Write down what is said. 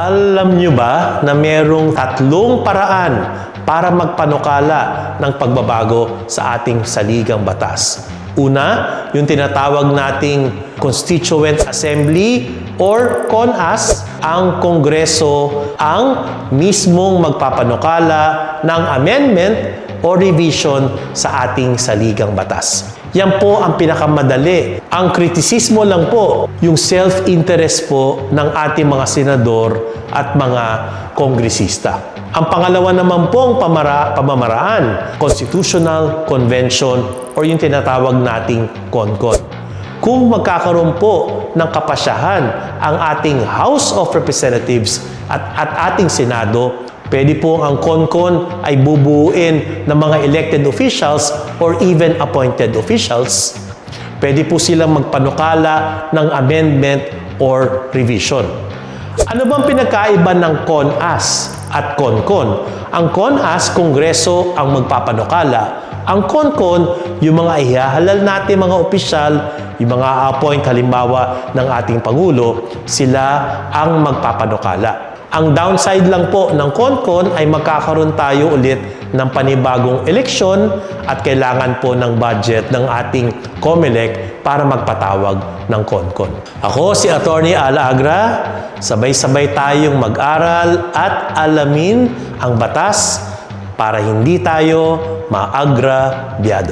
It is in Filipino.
Alam nyo ba na merong tatlong paraan para magpanukala ng pagbabago sa ating saligang batas? Una, yung tinatawag nating Constituent Assembly or CONAS, ang Kongreso ang mismong magpapanukala ng amendment o revision sa ating saligang batas. Yan po ang pinakamadali. Ang kritisismo lang po, yung self-interest po ng ating mga senador at mga kongresista. Ang pangalawa naman pong pamara, pamamaraan, Constitutional Convention or yung tinatawag nating CONCON. Kung magkakaroon po ng kapasyahan ang ating House of Representatives at, at ating Senado, pwede po ang CONCON ay bubuuin ng mga elected officials or even appointed officials. Pwede po silang magpanukala ng amendment or revision. Ano bang pinagkaiba ng CONAS at CONCON? Ang CONAS, Kongreso ang magpapanukala. Ang CONCON, yung mga ihahalal natin mga opisyal, yung mga appoint halimbawa ng ating Pangulo, sila ang magpapanukala. Ang downside lang po ng CONCON ay magkakaroon tayo ulit ng panibagong eleksyon at kailangan po ng budget ng ating COMELEC para magpatawag ng CONCON. Ako si Attorney Al Agra, sabay-sabay tayong mag-aral at alamin ang batas para hindi tayo maagrabyado.